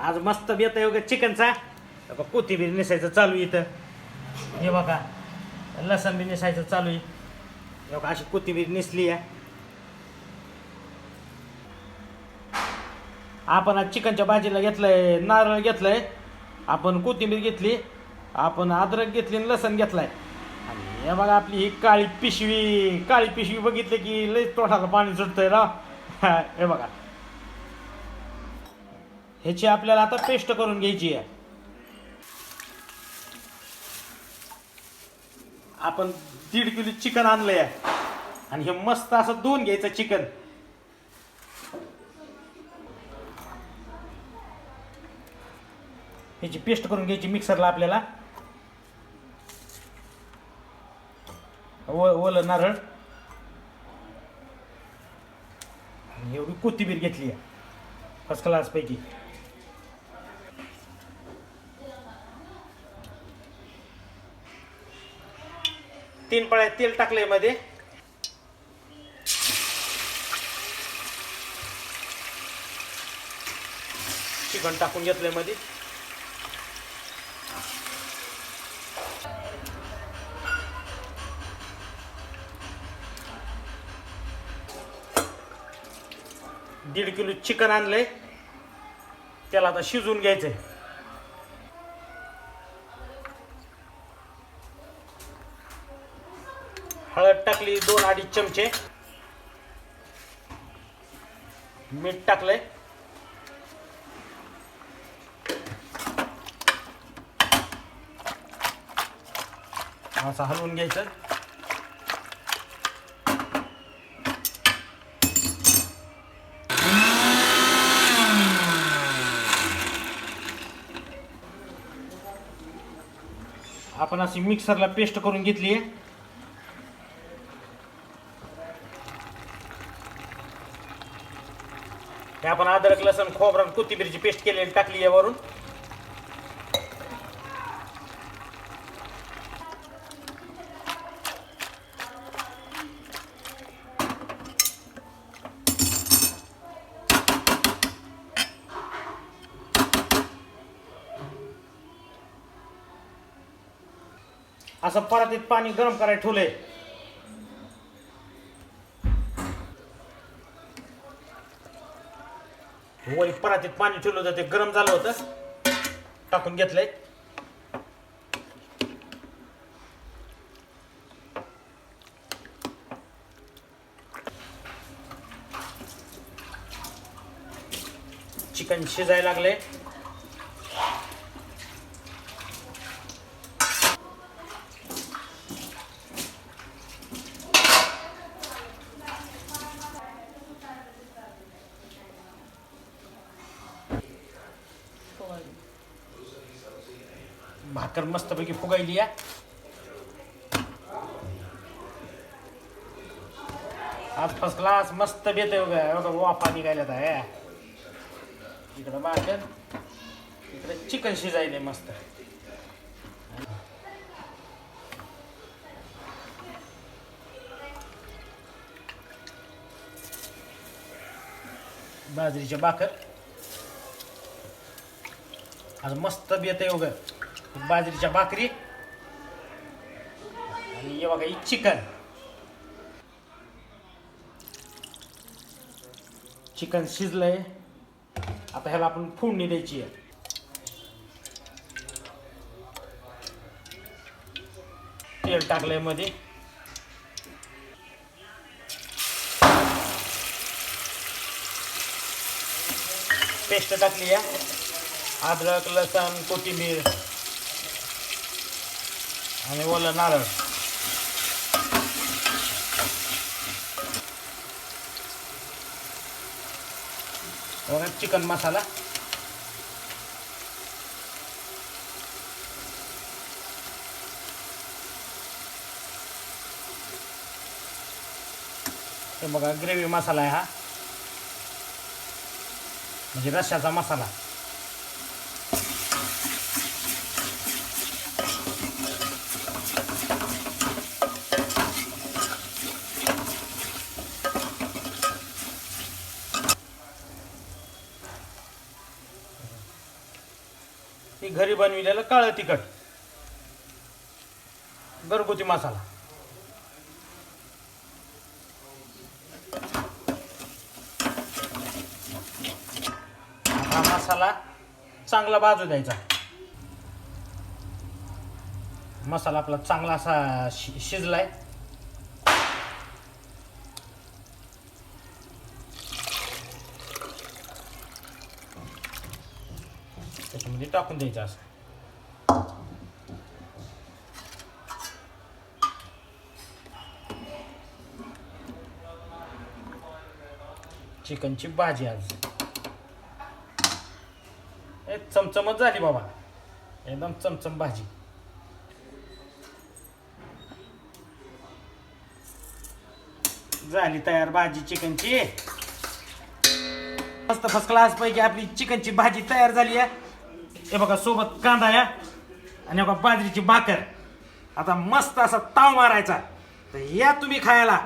आज मस्त बेत आहे वगैरे चिकनचा. बघा कोथिंबीर नेसायचं चालू आहे इथं. हे बघा लसण बी नेसायचं चालू आहे. हे बघा अशी कोथिंबीर नेसली आहे. आपण आज चिकनच्या भाजीला घेतलंय नारळ घेतलंय. आपण कोथिंबीर घेतली आपण अद्रक घेतली आणि लसण घेतलाय. आणि हे बघा आपली ही काळी पिशवी काळी पिशवी बघितली की लई तोंडाला पाणी सुटतंय ना हे बघा. ह्याची आपल्याला आता पेस्ट करून घ्यायची आहे. आपण दीड किलो चिकन आणलंय. आणि हे मस्त असं धुवून घ्यायचं चिकन. ह्याची पेस्ट करून घ्यायची मिक्सरला आपल्याला. व ओलं नारळ. आणि एवढी कोथिंबीर घेतली आहे. फर्स्ट क्लास तीन पळ्या तेल टाकलंयमध्ये. चिकन टाकून घेतलंयमध्ये. दीड किलो चिकन आणलंय. त्याला आता शिजवून घ्यायचंय. हळद टाकली दोन अडीच चमचे. मीठ टाकलंय. असं हलवून घ्यायचं. आपण अशी मिक्सरला पेस्ट करून घेतली आहे हे आपण अद्रक लसण खोबरं कोथिंबीरची पेस्ट केलेली टाकली यावरून. वरून असं परातीत पाणी गरम करायला ठेवलंय. वरी परातीत पाणी ठेवलं होतं ते गरम झालं होतं. टाकून घेतलंय. चिकन शिजायला लागले भाकर मस्तपैकी फुगायली या आज फर्स्ट क्लास मस्त बेत बघा. वाफा निघायला आहे. इकडं भाकर इकडे चिकन शिजायले मस्त. बाजरीच्या भाकर. आज मस्त बेत आहे वगैरे बाजरीच्या भाकरी. आणि हे बघा ही चिकन. चिकन शिजलंय. आता ह्याला आपण फोडणी द्यायची आहे. तेल टाकलंयमध्ये. पेस्ट टाकली आहे. अद्रक लसण कोथिंबीर. आणि ओलं नारळ. बघा चिकन मसाला. हे बघा ग्रेव्ही मसाला आहे हा. म्हणजे रश्याचा मसाला. ही घरी बनविलेलं काळं तिखट. घरगुती मसाला. हा मसाला चांगला बाजू द्यायचा. मसाला आपला चांगला असा शि शिजलाय. म्हणजे टाकून द्यायचं असं. चिकनची भाजी आज. हे चमचमच झाली बाबा. एकदम चमचम भाजी. झाली तयार भाजी चिकनची. मस्त फर्स्ट क्लास पैकी आपली चिकनची भाजी तयार झाली आहे. हे बघा सोबत कांदा या आणि बघा बाजरीची भाकर. आता मस्त असा ताव मारायचा. तर या तुम्ही खायला.